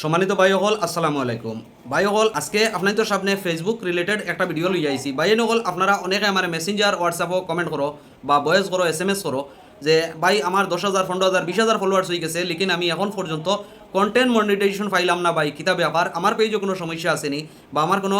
সম্মানিত হল আসসালামু আলাইকুম। হল আজকে আপনাদের সামনে ফেসবুক রিলেটেড একটা ভিডিও লই আইছি ভাই নকল আপনারা অনেকে আমার মেসেঞ্জার হোয়াটসঅ্যাপও কমেন্ট করো বা ভয়েস করো এস এম এস করো যে, ভাই, আমার দশ হাজার, পনেরো হাজার, বিশ হাজার ফলোয়ার্স হয়ে গেছে, লেকিন আমি এখন পর্যন্ত কন্টেন্ট মনিটাইজেশন পাইলাম না ভাই কিতা ব্যাপার আমার পেজও কোনো সমস্যা আসেনি বা আমার কোনো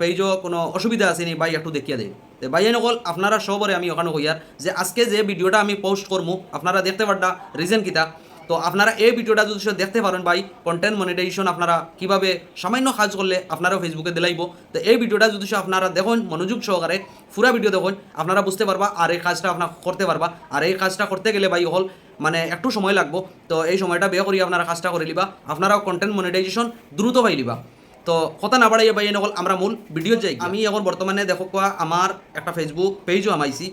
পেজও কোনো অসুবিধা আসেনি ভাই, একটু দেখিয়ে দেয় তো ভাই নকল আপনারা সবরে আমি ওখানে কইয়ার যে, আজকে যে ভিডিওটা আমি পোস্ট করব আপনারা দেখতে পারডা রিজন কিতা তো আপনারা এই ভিডিওটা যদি দেখতে পারেন ভাই কন্টেন্ট মনিটাইজেশন আপনারা কীভাবে সামান্য কাজ করলে আপনারাও ফেসবুকে দিলাইব। তো এই ভিডিওটা যদি আপনারা দেখুন, মনোযোগ সহকারে পুরা ভিডিও দেখুন, আপনারা বুঝতে পারবা আর এই কাজটা আপনার করতে পারবা। আর এই কাজটা করতে গেলে ভাই হল মানে একটু সময় লাগবো। তো এই সময়টা বের করি আপনারা কাজটা করে লিবা আপনারাও কন্টেন্ট মনিটাইজেশন দ্রুত পাই লিবা তো কথা না বাড়াইয়া ভাই নকল আমরা মূল ভিডিও যাই। আমি এখন বর্তমানে দেখো কোয়া আমার একটা ফেসবুক পেজও আমাইছি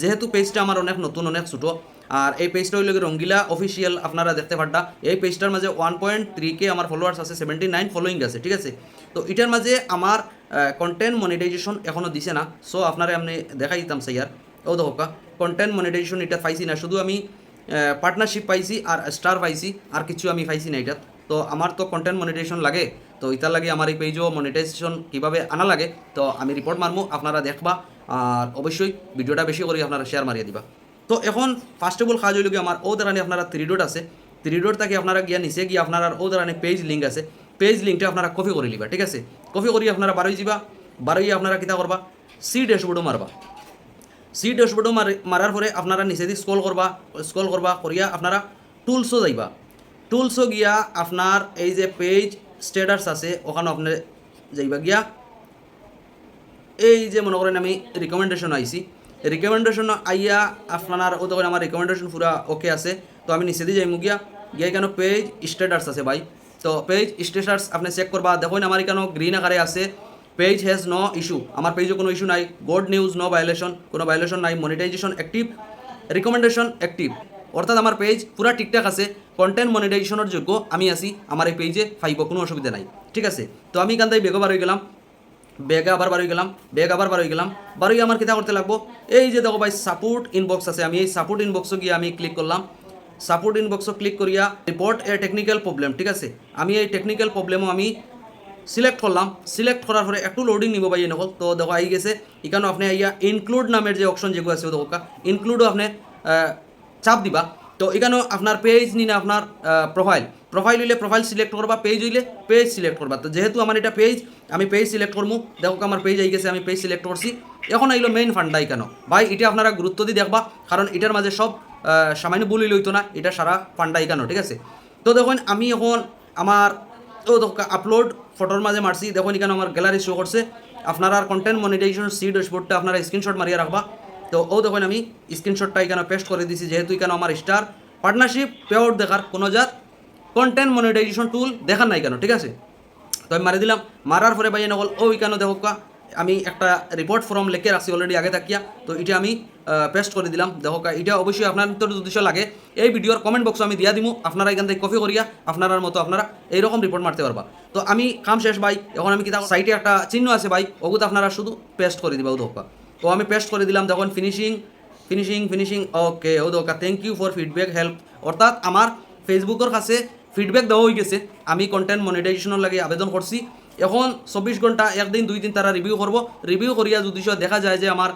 যেহেতু পেজটা আমার অনেক নতুন, অনেক ছোটো, আর এই পেজটা হইল রঙ্গিলা অফিসিয়াল আপনারা দেখতে পারটা। এই পেজটার মাঝে ওয়ান পয়েন্ট থ্রি কে আমার ফলোয়ার্স আছে সেভেন্টি নাইন ফলোয়িং আছে, ঠিক আছে? তো এটার মাঝে আমার কন্টেন্ট মনিটাইজেশন এখনও দিছে না সো আপনারা আমি দেখাই দিতাম স্যার ও দেখো কন্টেন্ট মনিটাইজেশন এটা পাইছি না, শুধু আমি পার্টনারশিপ পাইছি আর স্টার পাইছি, আর কিছু আমি পাইছি না এটাত। তো আমার তো কন্টেন্ট মনিটাইজেশন লাগে, তো ইতার লাগে আমার এই পেজও মনিটাইজেশন কীভাবে আনা লাগে, তো আমি রিপোর্ট মারমু, আপনারা দেখবা, আর অবশ্যই ভিডিওটা বেশি করে আপনারা শেয়ার মারিয়ে দিবা। তো এখন ফার্স্ট অফ অল কাজ হইল কি, আমার ও দাঁড়ানি আপনারা থ্রি ডট আছে থ্রি ডট থেকে আপনারা গিয়া নিচে গিয়ে আপনার ও দাঁড়ানি পেজ লিঙ্ক আছে পেজ লিঙ্কটা আপনারা কপি করে লিবা ঠিক আছে? কপি করি আপনারা বারোই যাবা বারোই আপনারা কিতা করবা? সি ড্যাশবোর্ডও মারবা। সি ড্যাশবোর্ডও মারার পরে আপনারা নিচে দিয়ে স্ক্রল করবা স্ক্রল করবা, করিয়া আপনারা টুলসও যাইবা। টুলসও গিয়া আপনার এই যে পেজ স্টেটাস আছে ওখানে আপনি যাইবা গিয়া। এই যে মনে করেন আমি রিকমেন্ডেশন আইছি। রিকমেন্ডেশন আইয়া আপনার ও তখন আমার রিকমেন্ডেশন পুরা ওকে আছে। তো আমি নিচে দিয়ে যাই গিয়া। গিয়া কেন পেজ স্টেটাস আছে ভাই। তো পেজ স্টেটাস আপনি চেক করবা। দেখুন আমার কেন গ্রিন আকারে আছে। পেজ হ্যাজ নো ইস্যু আমার পেজও কোনো ইস্যু নাই। গোড নিউজ নো ভায়োলেশন কোনো ভায়োলেশন নাই। মনিটাইজেশন অ্যাক্টিভ রিকমেন্ডেশন অ্যাক্টিভ অর্থাৎ আমার পেজ পুরা ঠিকঠাক আছে কন্টেন্ট মনিটাইজেশনের যোগ্য আমি আছি, আমার এই পেজে ফাইব, কোনো অসুবিধা নাই, ঠিক আছে? তো আমি এখান থেকে বেগবার হয়ে গেলাম বেগে আবার বার হয়ে গেলাম বেগ আবার বার হয়ে গেলাম, বার হয়ে আমার কিতা করতে লাগবো? এই যে দেখো ভাই সাপোর্ট ইনবক্স আছে, আমি এই সাপোর্ট ইনবক্সও গিয়ে আমি ক্লিক করলাম। সাপোর্ট ইনবক্সও ক্লিক করিয়া রিপোর্ট এ টেকনিক্যাল প্রবলেম ঠিক আছে? আমি এই টেকনিক্যাল প্রবলেমও আমি সিলেক্ট করলাম সিলেক্ট করার পরে একটু লোডিং নিব ভাই নকল তো দেখো আই গেছে। এখানেও আপনি আইয়া ইনক্লুড নামের যে অপশন যেগুলো আছে দেখো। ইনক্লুডও আপনি চাপ দিবা। তো এখানেও আপনার পেজ নিন আপনার প্রোফাইল প্রোফাইল হইলে প্রোফাইল সিলেক্ট করবা পেজ হইলে পেজ সিলেক্ট করবা। তো যেহেতু আমার এটা পেজ আমি পেজ সিলেক্ট করব দেখো আমার পেজ আই গেছে, আমি পেজ সিলেক্ট করছি। এখন আইলো মেইন ফান্ডাই কেন ভাই, এটা আপনারা গুরুত্ব দিয়ে দেখবা, কারণ এটার মাঝে সব সামান্য বলি লইতো না, এটা সারা ফান্ডাই কেন ঠিক আছে? তো দেখুন, আমি এখন আমার ও দেখো আপলোড ফটোর মাঝে মারছি। দেখুন এখানে আমার গ্যালারি শো করছে। আপনারা কন্টেন্ট মনিটাইজেশন সি ড্যাশবোর্ডটা আপনারা স্ক্রিনশট মারিয়ে রাখবা। তো ও দেখুন, আমি স্ক্রিনশটটা এখানে পেস্ট করে দিছি, যেহেতু এখানে আমার স্টার পার্টনারশিপ পেআউট দেখার কোনো জাত কন্টেন্ট মনিটাইজেশন টুল দেখার নাই কেন, ঠিক আছে? তো আমি মারি দিলাম, মারার পরে ভাই নকল ও কেন দেখো আমি একটা রিপোর্ট ফর্ম লিখে রাখছি অলরেডি আগে থাকিয়া। তো এটা আমি পেস্ট করে দিলাম, দেখো এটা অবশ্যই আপনার যদি উদ্দেশ্য লাগে। এই ভিডিওর কমেন্ট বক্সে আমি দিয়া দিমু, আপনারা এখান থেকে কপি করিয়া আপনার মতো আপনারা এইরকম রিপোর্ট মারতে পারবা। তো আমি, কাম শেষ ভাই, এখন আমি কি সাইটে একটা চিহ্ন আছে ভাই ওগুলো আপনারা শুধু পেস্ট করে দিবা দেখো। তো আমি পেস্ট করে দিলাম তখন ফিনিশিং ফিনিশিং ফিনিশিং ওকে ও দোকা thank you for feedback help অর্থাৎ আমার ফেসবুকের কাছে ফিডব্যাক দেওয়া হয়ে গেছে। আমি কন্টেন্ট মনিটাইজেশনের লাগে আবেদন করছি। এখন চব্বিশ ঘণ্টা একদিন, দুই দিন তারা রিভিউ করব। রিভিউ করিয়া যদি দেখা যায় যে আমার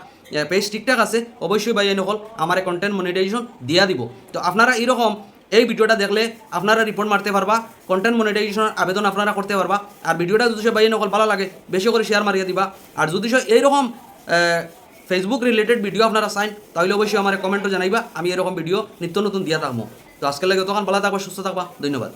পেজ ঠিকঠাক আছে, অবশ্যই ভাই নকল আমার কন্টেন্ট মনিটাইজেশন দিয়া দিব। তো আপনারা এইরকম এই ভিডিওটা দেখলে আপনারা রিপোর্ট মারতে পারবা কন্টেন্ট মনিটাইজেশনের আবেদন আপনারা করতে পারবা। আর ভিডিওটা যদি সে ভাই নকল ভালো লাগে, বেশি করে শেয়ার মারিয়ে দিবা। আর যদি সে এইরকম ফেসবুক রিলেটেড ভিডিও আপনারা চাইন তাহলে অবশ্যই আমার কমেন্টও জানাইবা, আমি এরকম ভিডিও নিত্য নতুন দিয়া থাকব তো আজকের লাগে তখন ভালো থাকবা, সুস্থ থাকবা, ধন্যবাদ।